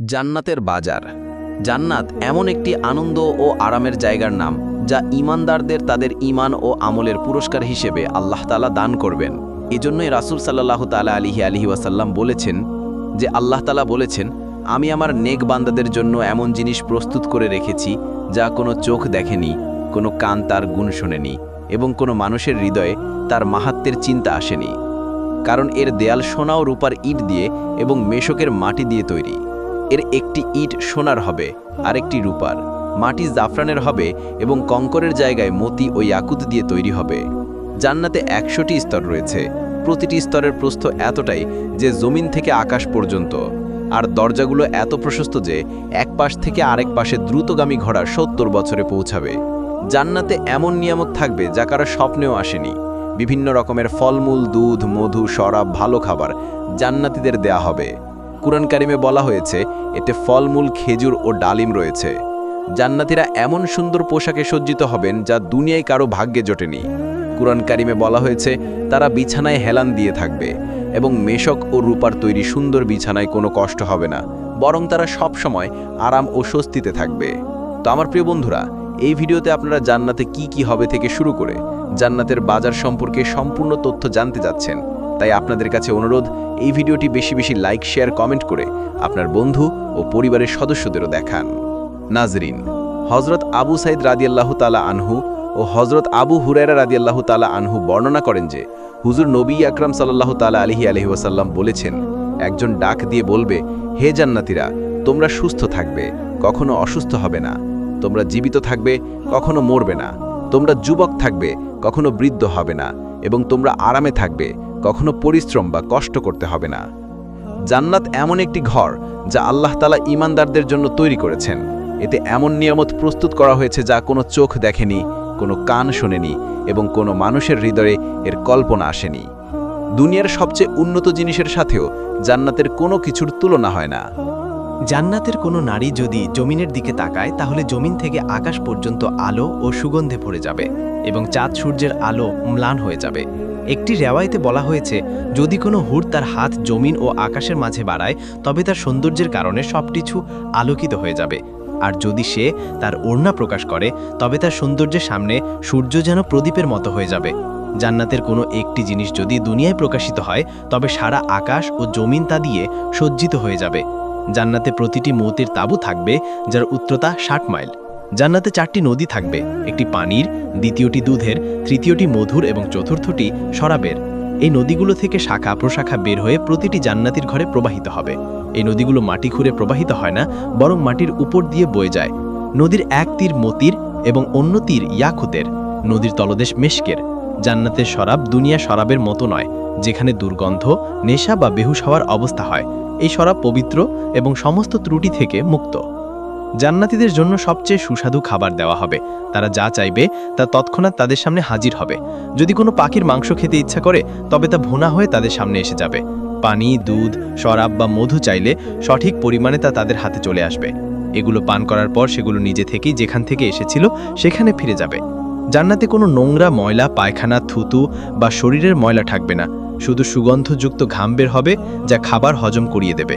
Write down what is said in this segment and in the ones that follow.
জান্নাতের বাজার। জান্নাত এমন একটি আনন্দ ও আরামের জায়গার নাম, যা ইমানদারদের তাদের ইমান ও আমলের পুরস্কার হিসেবে আল্লাহ তালা দান করবেন। এজন্যই রাসূল সাল্লাহ তালা আলিহি আলিহি ওয়াসাল্লাম বলেছেন যে, আল্লাহ তালা বলেছেন, আমি আমার নেক বান্দাদের জন্য এমন জিনিস প্রস্তুত করে রেখেছি, যা কোনো চোখ দেখেনি, কোনো কান তার গুণ শোনেনি, এবং কোনো মানুষের হৃদয়ে তার মাহাত্মের চিন্তা আসেনি। কারণ এর দেয়াল সোনা ও রূপার ইট দিয়ে এবং মেশকের মাটি দিয়ে তৈরি। এর একটি ইট সোনার হবে, আরেকটি রূপার। মাটি জাফরানের হবে এবং কঙ্করের জায়গায় মতি ও ইয়াকুত দিয়ে তৈরি হবে। জান্নাতে একশোটি স্তর রয়েছে। প্রতিটি স্তরের প্রস্থ এতটাই যে জমিন থেকে আকাশ পর্যন্ত। আর দরজাগুলো এত প্রশস্ত যে এক পাশ থেকে আরেক পাশে দ্রুতগামী ঘোড়া সত্তর বছরে পৌঁছাবে। জান্নাতে এমন নিয়ামত থাকবে যা কারও স্বপ্নেও আসেনি। বিভিন্ন রকমের ফলমূল, দুধ, মধু, শরাব, ভালো খাবার জান্নাতীদের দেয়া হবে। কুরআন কারিমে বলা হয়েছে, এতে ফলমূল, খেজুর ও ডালিম রয়েছে। জান্নাতীরা এমন সুন্দর পোশাকে সজ্জিত হবেন যা দুনিয়ায় কারও ভাগ্যে জোটেনি। কুরআন কারিমে বলা হয়েছে, তারা বিছানায় হেলান দিয়ে থাকবে এবং মেশক ও রূপার তৈরি সুন্দর বিছানায় কোনো কষ্ট হবে না, বরং তারা সব সময় আরাম ও স্বস্তিতে থাকবে। তো আমার প্রিয় বন্ধুরা, এই ভিডিওতে আপনারা জান্নাতে কি কি হবে থেকে শুরু করে জান্নাতের বাজার সম্পর্কে সম্পূর্ণ তথ্য জানতে যাচ্ছেন তাই আপনাদের কাছে অনুরোধ, এই ভিডিওটি বেশি বেশি লাইক শেয়ার কমেন্ট করে আপনার বন্ধু ও পরিবারের সদস্যদেরও দেখান। নাজরিন হজরত আবু সাইদ রাদিয়াল্লাহু তালা আনহু ও হজরত আবু হুরায়রা রাদিয়াল্লাহু তালা আনহু বর্ণনা করেন যে, হুজুর নবী আকরাম সাল্লাহ তালা আলহি আলহি ওয়াসাল্লাম বলেছেন, একজন ডাক দিয়ে বলবে, হে জান্নাতিরা, তোমরা সুস্থ থাকবে, কখনো অসুস্থ হবে না। তোমরা জীবিত থাকবে, কখনো মরবে না। তোমরা যুবক থাকবে, কখনো বৃদ্ধ হবে না। এবং তোমরা আরামে থাকবে কখনো পরিশ্রম বা কষ্ট করতে হবে না। জান্নাত এমন একটি ঘর যা আল্লাহ তালা ইমানদারদের জন্য তৈরি করেছেন। এতে এমন নিয়ামত প্রস্তুত করা হয়েছে যা কোনো চোখ দেখেনি, কোনো কান শোনেনি এবং কোনো মানুষের হৃদয়ে এর কল্পনা আসেনি। দুনিয়ার সবচেয়ে উন্নত জিনিসের সাথেও জান্নাতের কোনো কিছুর তুলনা হয় না। জান্নাতের কোনো নারী যদি জমিনের দিকে তাকায়, তাহলে জমিন থেকে আকাশ পর্যন্ত আলো ও সুগন্ধে ভরে যাবে এবং চাঁদ সূর্যের আলো ম্লান হয়ে যাবে। একটি রেওয়ায়তে বলা হয়েছে, যদি কোনো হুর তার হাত জমিন ও আকাশের মাঝে বাড়ায়, তবে তার সৌন্দর্যের কারণে সবকিছু আলোকিত হয়ে যাবে। আর যদি সে তার ওড়না প্রকাশ করে, তবে তার সৌন্দর্যের সামনে সূর্য যেন প্রদীপের মতো হয়ে যাবে। জান্নাতের কোনো একটি জিনিস যদি দুনিয়ায় প্রকাশিত হয়, তবে সারা আকাশ ও জমিন তা দিয়ে সজ্জিত হয়ে যাবে। জান্নাতে প্রতিটি মৌতের তাঁবু থাকবে, যার উচ্চতা ষাট মাইল। জান্নাতে চারটি নদী থাকবে, একটি পানির, দ্বিতীয়টি দুধের, তৃতীয়টি মধুর এবং চতুর্থটি শরাবের। এই নদীগুলো থেকে শাখা প্রশাখা বের হয়ে প্রতিটি জান্নাতির ঘরে প্রবাহিত হবে। এই নদীগুলো মাটি খুঁড়ে প্রবাহিত হয় না, বরং মাটির উপর দিয়ে বয়ে যায়। নদীর এক তীর মতির এবং অন্য তীর ইয়াকুতের। নদীর তলদেশ মেশকের। জান্নাতের শরাব দুনিয়া শরাবের মতো নয়, যেখানে দুর্গন্ধ, নেশা বা বেহুশ হওয়ার অবস্থা হয়। এই শরাব পবিত্র এবং সমস্ত ত্রুটি থেকে মুক্ত। জান্নাতীদের জন্য সবচেয়ে সুস্বাদু খাবার দেওয়া হবে। তারা যা চাইবে, তা তৎক্ষণাৎ তাদের সামনে হাজির হবে। যদি কোনো পাখির মাংস খেতে ইচ্ছা করে, তবে তা ভুনা হয়ে তাদের সামনে এসে যাবে। পানি, দুধ, শরাব বা মধু চাইলে সঠিক পরিমাণে তা তাদের হাতে চলে আসবে। এগুলো পান করার পর সেগুলো নিজে থেকেই যেখান থেকে এসেছিল, সেখানে ফিরে যাবে। জান্নাতে কোনো নোংরা ময়লা, পায়খানা, থুতু বা শরীরের ময়লা থাকবে না। শুধু সুগন্ধযুক্ত ঘাম বের হবে, যা খাবার হজম করিয়ে দেবে।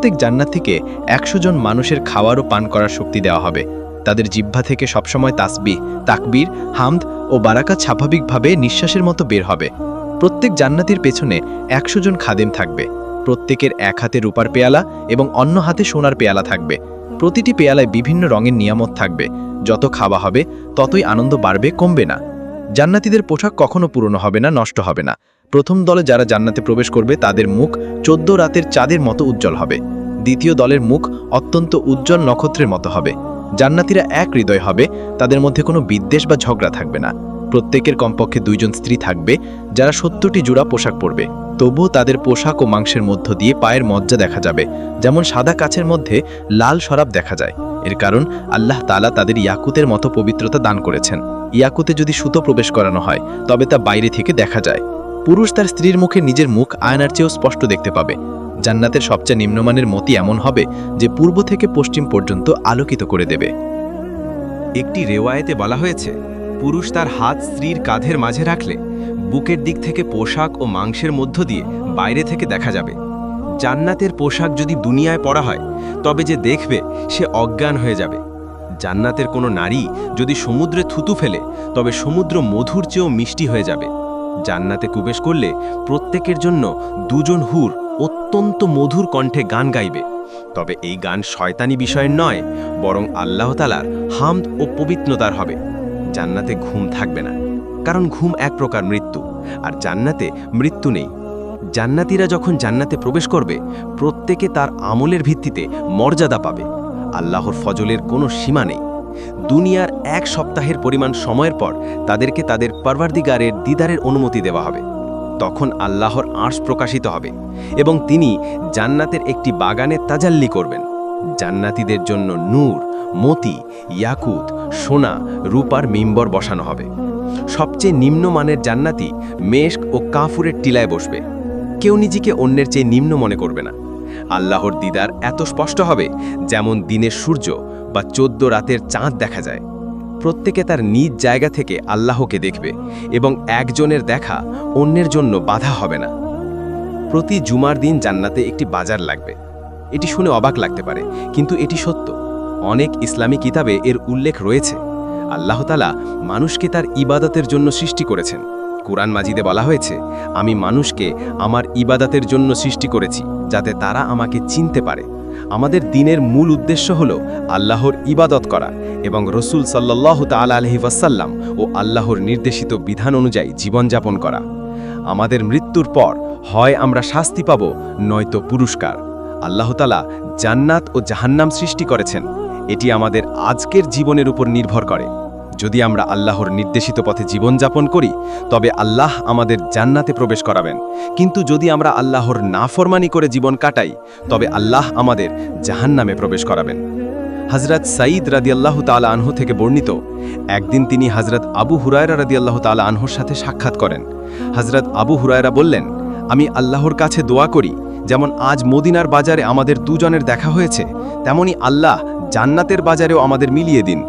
প্রত্যেক জান্নাত থেকে একশো জন মানুষের খাওয়ার ও পান করার শক্তি দেওয়া হবে। তাদের জিহ্বা থেকে সবসময় তাসবিহ, তাকবীর, হামদ ও বারাকাত স্বাভাবিকভাবে নিঃশ্বাসের মতো বের হবে। প্রত্যেক জান্নাতির পেছনে একশো জন খাদেম থাকবে। প্রত্যেকের এক হাতে রূপার পেয়ালা এবং অন্য হাতে সোনার পেয়ালা থাকবে। প্রতিটি পেয়ালায় বিভিন্ন রঙের নিয়ামত থাকবে। যত খাওয়া হবে, ততই আনন্দ বাড়বে, কমবে না। জান্নাতিদের পোশাক কখনো পুরনো হবে না, নষ্ট হবে না। প্রথম দলে যারা জান্নাতে প্রবেশ করবে, তাদের মুখ চোদ্দ রাতের চাঁদের মতো উজ্জ্বল হবে। দ্বিতীয় দলের মুখ অত্যন্ত উজ্জ্বল নক্ষত্রের মতো হবে। জান্নাতিরা এক হৃদয় হবে, তাদের মধ্যে কোনো বিদ্বেষ বা ঝগড়া থাকবে না। প্রত্যেকের কমপক্ষে দুইজন স্ত্রী থাকবে, যারা সত্তরটি জোড়া পোশাক পরবে। তবুও তাদের পোশাক ও মাংসের মধ্য দিয়ে পায়ের মজ্জা দেখা যাবে, যেমন সাদা কাছের মধ্যে লাল শরাব দেখা যায়। এর কারণ, আল্লাহ তালা তাদের ইয়াকুতের মতো পবিত্রতা দান করেছেন। ইয়াকুতে যদি সুতো প্রবেশ করানো হয়, তবে তা বাইরে থেকে দেখা যায়। পুরুষ তার স্ত্রীর মুখে নিজের মুখ আয়নার চেয়েও স্পষ্ট দেখতে পাবে। জান্নাতের সবচেয়ে নিম্নমানের মতি এমন হবে, যে পূর্ব থেকে পশ্চিম পর্যন্ত আলোকিত করে দেবে। একটি রেওয়ায়েতে বলা হয়েছে, পুরুষ তার হাত স্ত্রীর কাঁধের মাঝে রাখলে, বুকের দিক থেকে পোশাক ও মাংসের মধ্য দিয়ে বাইরে থেকে দেখা যাবে। জান্নাতের পোশাক যদি দুনিয়ায় পরা হয়, তবে যে দেখবে, সে অজ্ঞান হয়ে যাবে। জান্নাতের কোনো নারী যদি সমুদ্রে থুতু ফেলে, তবে সমুদ্র মধুর চেয়েও মিষ্টি হয়ে যাবে। জান্নাতে প্রবেশ করলে প্রত্যেকের জন্য দুজন হুর অত্যন্ত মধুর কণ্ঠে গান গাইবে। তবে এই গান শয়তানি বিষয়ের নয়, বরং আল্লাহ তালার হামদ ও পবিত্রতার হবে। জান্নাতে ঘুম থাকবে না, কারণ ঘুম এক প্রকার মৃত্যু, আর জান্নাতে মৃত্যু নেই। জান্নাতীরা যখন জান্নাতে প্রবেশ করবে, প্রত্যেকে তার আমলের ভিত্তিতে মর্যাদা পাবে। আল্লাহর ফজলের কোনো সীমা নেই। দুনিয়ার এক সপ্তাহের পরিমাণ সময়ের পর তাদেরকে তাদের পারওয়ারদিগারের দিদারের অনুমতি দেওয়া হবে। তখন আল্লাহর আঁশ প্রকাশিত হবে এবং তিনি জান্নাতের একটি বাগানে তাজাল্লি করবেন। জান্নাতীদের জন্য নূর, মতি, ইয়াকুত, সোনা, রূপার মিম্বর বসানো হবে। সবচেয়ে নিম্নমানের জান্নাতি মেশক ও কাফুরের টিলায় বসবে। কেউ নিজেকে অন্যের চেয়ে নিম্ন মনে করবে না। আল্লাহর দিদার এত স্পষ্ট হবে যেমন দিনের সূর্য বা চোদ্দ রাতের চাঁদ দেখা যায়। প্রত্যেকে তার নিজ জায়গা থেকে আল্লাহকে দেখবে এবং একজনের দেখা অন্যের জন্য বাধা হবে না। প্রতি জুমার দিন জান্নাতে একটি বাজার লাগবে। এটি শুনে অবাক লাগতে পারে, কিন্তু এটি সত্য। অনেক ইসলামী কিতাবে এর উল্লেখ রয়েছে। আল্লাহতালা মানুষকে তার ইবাদতের জন্য সৃষ্টি করেছেন। কোরআন মাজিদে বলা হয়েছে, আমি মানুষকে আমার ইবাদতের জন্য সৃষ্টি করেছি। যাতে তারা আমাকে চিনতে পারে। আমাদের দিনের মূল উদ্দেশ্য হল আল্লাহর ইবাদত করা এবং রসুল সাল্লাহ তাল আলহি ওয়াসাল্লাম ও আল্লাহর নির্দেশিত বিধান অনুযায়ী জীবনযাপন করা। আমাদের মৃত্যুর পর হয় আমরা শাস্তি পাব, নয়তো পুরস্কার। আল্লাহতালা জান্নাত ও জাহান্নাম সৃষ্টি করেছেন। এটি আমাদের আজকের জীবনের উপর নির্ভর করে। যদি আমরা আল্লাহর নির্দেশিত পথে জীবনযাপন করি, তবে আল্লাহ আমাদের জান্নাতে প্রবেশ করাবেন। কিন্তু যদি আমরা আল্লাহর নাফরমানি করে জীবন কাটাই, তবে আল্লাহ আমাদের জাহান্নামে প্রবেশ করাবেন। হজরত সাঈদ রাদিয়াল্লাহ তালা আনহু থেকে বর্ণিত, একদিন তিনি হজরত আবু হুরায়রা রাদিয়াল্লাহ তালা আনহুর সাথে সাক্ষাৎ করেন। হজরত আবু হুরায়রা বললেন, আমি আল্লাহর কাছে দোয়া করি, যেমন আজ মদিনার বাজারে আমাদের দুজনের দেখা হয়েছে, তেমনি আল্লাহ জান্নাতের বাজারেও আমাদের মিলিয়ে দিন।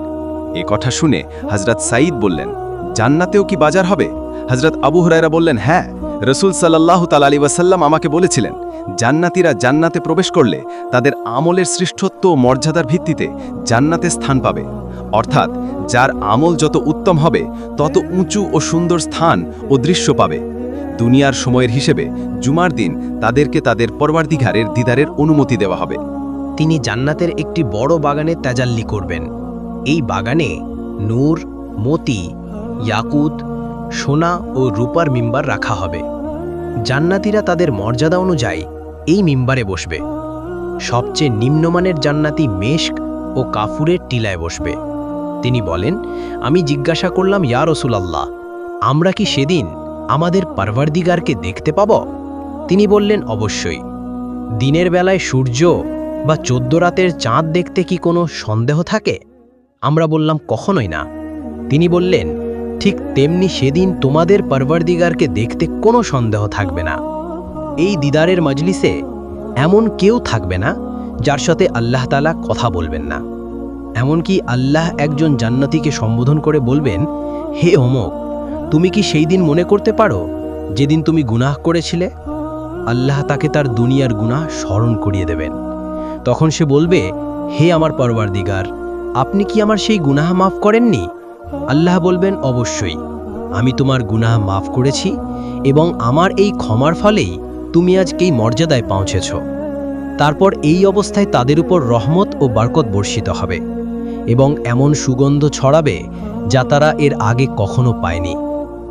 এ কথা শুনে হজরত সাঈদ বললেন, জান্নাতেও কি বাজার হবে? হজরত আবু হুরায়রা বললেন হ্যাঁ রসুল সাল্লাহ তাল আলী ওয়াসাল্লাম আমাকে বলেছিলেন, জান্নাতিরা জান্নাতে প্রবেশ করলে তাদের আমলের শ্রেষ্ঠত্ব ও মর্যাদার ভিত্তিতে জান্নাতে স্থান পাবে। অর্থাৎ যার আমল যত উত্তম হবে, তত উঁচু ও সুন্দর স্থান ও দৃশ্য পাবে। দুনিয়ার সময়ের হিসেবে জুমার দিন তাদেরকে তাদের পরবার্দিঘারের দিদারের অনুমতি দেওয়া হবে। তিনি জান্নাতের একটি বড় বাগানে তেজাল্লি করবেন। এই বাগানে নূর, মতি, ইয়াকুত, সোনা ও রূপার মিম্বার রাখা হবে। জান্নাতিরা তাদের মর্যাদা অনুযায়ী এই মিম্বারে বসবে। সবচেয়ে নিম্নমানের জান্নাতি মেশক ও কাফুরের টিলায় বসবে। তিনি বলেন, আমি জিজ্ঞাসা করলাম, ইয়া রসুলাল্লাহ, আমরা কি সেদিন আমাদের পারভারদিগারকে দেখতে পাব? তিনি বললেন, অবশ্যই। দিনের বেলায় সূর্য বা চোদ্দ রাতের চাঁদ দেখতে কি কোনো সন্দেহ থাকে? আমরা বললাম, কখনোই না। তিনি বললেন, ঠিক তেমনি সেদিন তোমাদের পারভারদিগারকে দেখতে কোনো সন্দেহ থাকবে না। এই দিদারের মজলিসে এমন কেউ থাকবে না, যার সাথে আল্লাহ তালা কথা বলবেন না। এমনকি আল্লাহ একজন জান্নাতিকে সম্বোধন করে বলবেন, হে অমক, তুমি কি সেই দিন মনে করতে পারো, যেদিন তুমি গুনাহ করেছিলে? আল্লাহ তাকে তার দুনিয়ার গুনাহ স্মরণ করিয়ে দেবেন। তখন সে বলবে, হে আমার পরওয়ারদিগার আপনি কি আমার সেই গুনাহ মাফ করেননি? আল্লাহ বলবেন, অবশ্যই। আমি তোমার গুনাহ মাফ করেছি এবং আমার এই ক্ষমার ফলেই তুমি আজকে এই মর্যাদায় পৌঁছেছ। তারপর এই অবস্থায় তাদের উপর রহমত ও বারকত বর্ষিত হবে এবং এমন সুগন্ধ ছড়াবে যা তারা এর আগে কখনো পায়নি।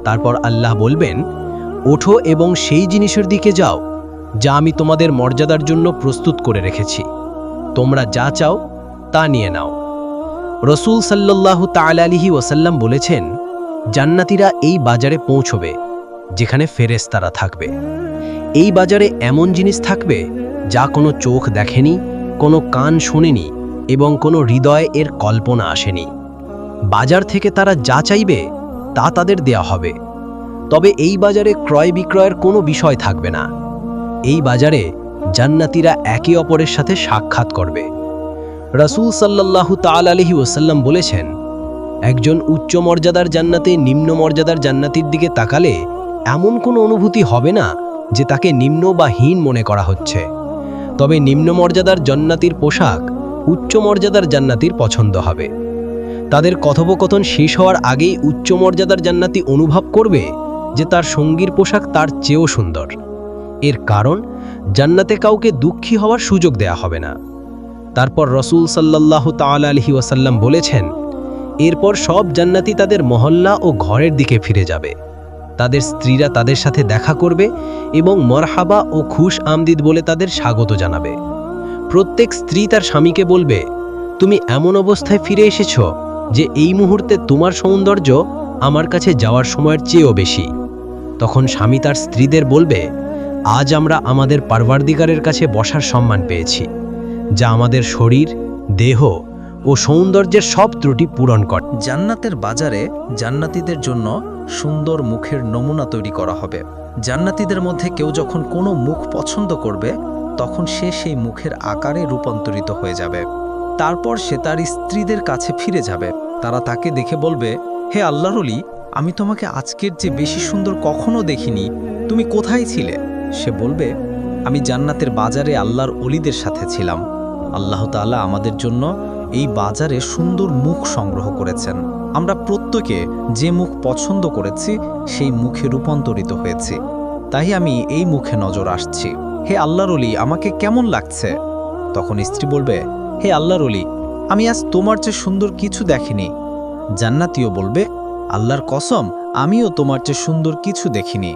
তারপর আল্লাহ বলবেন, ওঠো এবং সেই জিনিসের দিকে যাও যা আমি তোমাদের মর্যাদার জন্য প্রস্তুত করে রেখেছি। তোমরা যা চাও তা নিয়ে নাও। রসুল সাল্লাল্লাহু তালালিহি ওসাল্লাম বলেছেন, জান্নাতিরা এই বাজারে পৌঁছবে, যেখানে ফেরেস্তারা থাকবে। এই বাজারে এমন জিনিস থাকবে, যা কোনো চোখ দেখেনি, কোনো কান শোনেনি এবং কোনো হৃদয়ে এর কল্পনা আসেনি। বাজার থেকে তারা যা চাইবে, তা তাদের দেয়া হবে। তবে এই বাজারে ক্রয় বিক্রয়ের কোনো বিষয় থাকবে না। এই বাজারে জান্নাতিরা একে অপরের সাথে সাক্ষাৎ করবে। রাসূল সাল্লাল্লাহু তাল আলহি ওসাল্লাম বলেছেন, একজন উচ্চ মর্যাদার জান্নাতে নিম্ন মর্যাদার জান্নাতির দিকে তাকালে এমন কোনো অনুভূতি হবে না যে তাকে নিম্ন বা হীন মনে করা হচ্ছে। তবে নিম্ন মর্যাদার জান্নাতির পোশাক উচ্চ মর্যাদার জান্নাতির পছন্দ হবে। তাদের কথোপকথন শেষ হওয়ার আগেই উচ্চ মর্যাদার জান্নাতি অনুভব করবে যে তার সঙ্গীর পোশাক তার চেয়েও সুন্দর। এর কারণ, জান্নাতে কাউকে দুঃখী হওয়ার সুযোগ দেয়া হবে না। তারপর রসুল সাল্লাহ তাল আলহি ওয়াসাল্লাম বলেছেন, এরপর সব জান্নাতি তাদের মহল্লা ও ঘরের দিকে ফিরে যাবে। তাদের স্ত্রীরা তাদের সাথে দেখা করবে এবং মরহাবা ও খুশ আমদিদ বলে তাদের স্বাগত জানাবে। প্রত্যেক স্ত্রী তার স্বামীকে বলবে, তুমি এমন অবস্থায় ফিরে এসেছ যে এই মুহূর্তে তোমার সৌন্দর্য আমার কাছে যাওয়ার সময়ের চেয়েও বেশি। তখন স্বামী তার স্ত্রীদের বলবে, আজ আমরা আমাদের পারবারদিগারের কাছে বসার সম্মান পেয়েছি। যা আমাদের শরীর, দেহ ও সৌন্দর্যের সব ত্রুটি পূরণ করে। জান্নাতের বাজারে জান্নাতীদের জন্য সুন্দর মুখের নমুনা তৈরি করা হবে। জান্নাতীদের মধ্যে কেউ যখন কোনো মুখ পছন্দ করবে, তখন সে সেই মুখের আকারে রূপান্তরিত হয়ে যাবে। তারপর সে তার স্ত্রীদের কাছে ফিরে যাবে। তারা তাকে দেখে বলবে, হে আল্লাহরলি আমি তোমাকে আজকের যে বেশি সুন্দর কখনো দেখিনি। তুমি কোথায় ছিলে? সে বলবে, আমি জান্নাতের বাজারে আল্লাহর অলিদের সাথে ছিলাম। আল্লাহ তাআলা আমাদের জন্য এই বাজারে সুন্দর মুখ সংগ্রহ করেছেন। আমরা প্রত্যেকে যে মুখ পছন্দ করেছি, সেই মুখে রূপান্তরিত হয়েছি। তাই আমি এই মুখে নজর আসছি। হে আল্লাহর অলি আমাকে কেমন লাগছে? তখন স্ত্রী বলবে, হে আল্লাহর অলি আমি আজ তোমার চেয়ে সুন্দর কিছু দেখিনি। জান্নাতিও বলবে, আল্লাহর কসম, আমিও তোমার চেয়ে সুন্দর কিছু দেখিনি।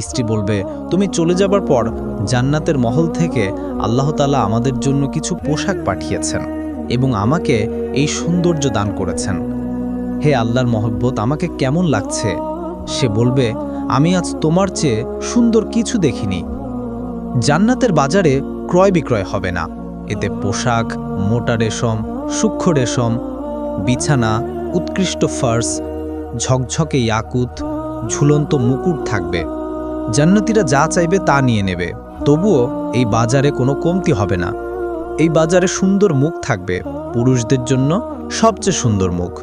স্ত্রী বলবে, তুমি চলে যাবার পর জান্নাতের মহল থেকে আল্লাহ তাআলা আমাদের জন্য কিছু পোশাক পাঠিয়েছেন এবং আমাকে এই সৌন্দর্য দান করেছেন। হে আল্লাহর মহব্বত, আমাকে কেমন লাগছে? সে বলবে, আমি আজ তোমার চেয়ে সুন্দর কিছু দেখিনি। জান্নাতের বাজারে ক্রয় বিক্রয় হবে না। এতে পোশাক, মোটা রেশম, সূক্ষ্ম রেশম, বিছানা, উৎকৃষ্ট ফার্স, ঝকঝকে ইয়াকুত, ঝুলন্ত মুকুট থাকবে। জান্নাতিরা যা চাইবে তা নিয়ে নেবে। তবুও এই বাজারে কোনো কমতি হবে না। এই বাজারে সুন্দর মুখ থাকবে, পুরুষদের জন্য সবচেয়ে সুন্দর মুখ।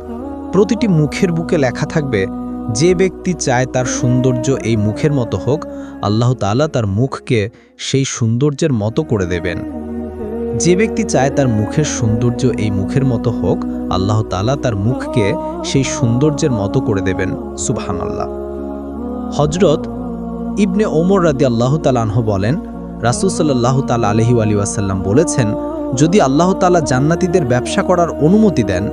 প্রতিটি মুখের বুকে লেখা থাকবে, যে ব্যক্তি চায় তার সৌন্দর্য এই মুখের মতো হোক, আল্লাহ তাআলা তার মুখকে সেই সৌন্দর্যের মতো করে দেবেন। যে ব্যক্তি চায় তার মুখের সৌন্দর্য এই মুখের মতো হোক, আল্লাহ তালা তার মুখকে সেই সৌন্দর্যের মতো করে দেবেন। সুবহানাল্লাহ। হজরত ইবনে ওমর রাদি আল্লাহ তালাহ বলেন, রাসুল সাল্লাহ তাল আলহি আলী ওয়াসাল্লাম বলেছেন, যদি আল্লাহ তালা জান্নাতীদের ব্যবসা করার অনুমতি দেন,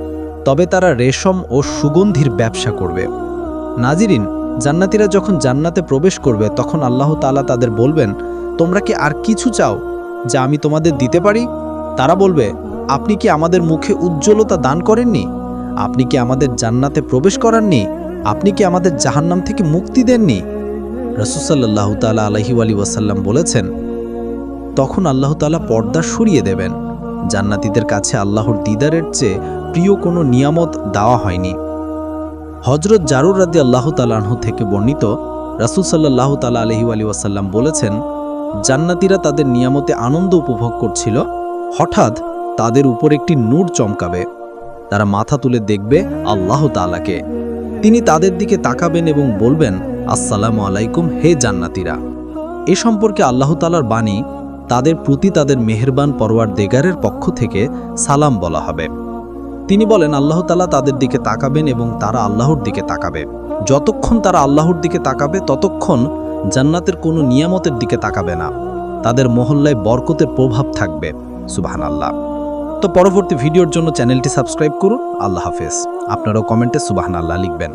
তবে তারা রেশম ও সুগন্ধির ব্যবসা করবে। নাজিরিন, জান্নাতীরা যখন জান্নাতে প্রবেশ করবে, তখন আল্লাহ তালা তাদের বলবেন, তোমরা কি আর কিছু চাও যা আমি তোমাদের দিতে পারি? তারা বলবে, আপনি কি আমাদের মুখে উজ্জ্বলতা দান করেননি? আপনি কি আমাদের জান্নাতে প্রবেশ করাননি? আপনি কি আমাদের জাহান্নাম থেকে মুক্তি দেননি? রসুসাল্লাহ তালা আলহি আলী ওয়াসাল্লাম বলেছেন, তখন আল্লাহ তালা পর্দা সরিয়ে দেবেন। জান্নাতীদের কাছে আল্লাহর দিদারের চেয়ে প্রিয় কোনো নিয়ামত দেওয়া হয়নি। হজরত জারুর রাদি আল্লাহ তালাহ থেকে বর্ণিত রাসুল সাল্লাহ তালা আলহি আলী ওয়াসাল্লাম বলেছেন, জান্নাতীরা তাদের নিয়ামতে আনন্দ উপভোগ করছিল। হঠাৎ তাদের উপর একটি নূর চমকাবে। তারা মাথা তুলে দেখবে আল্লাহ তালাকে তিনি তাদের দিকে তাকাবেন এবং বলবেন আসসালামু আলাইকুম, হে জান্নাতীরা। এ সম্পর্কে আল্লাহ তালার বাণী তাদের প্রতি তাদের মেহেরবান পরোয়ার দেগারের পক্ষ থেকে সালাম বলা হবে। তিনি বলেন, আল্লাহ তালা তাদের দিকে তাকাবেন এবং তারা আল্লাহর দিকে তাকাবে। যতক্ষণ তারা আল্লাহর দিকে তাকাবে, ততক্ষণ জান্নাতের কোনো নিয়ামতের দিকে তাকাবে না। তাদের মহল্লায় বরকতের প্রভাব থাকবে সুবাহান আল্লাহ তো পরবর্তী ভিডিওর জন্য চ্যানেলটি সাবস্ক্রাইব করুন। আল্লাহ হাফেজ। আপনারাও কমেন্টে সুবাহান আল্লাহ লিখবেন।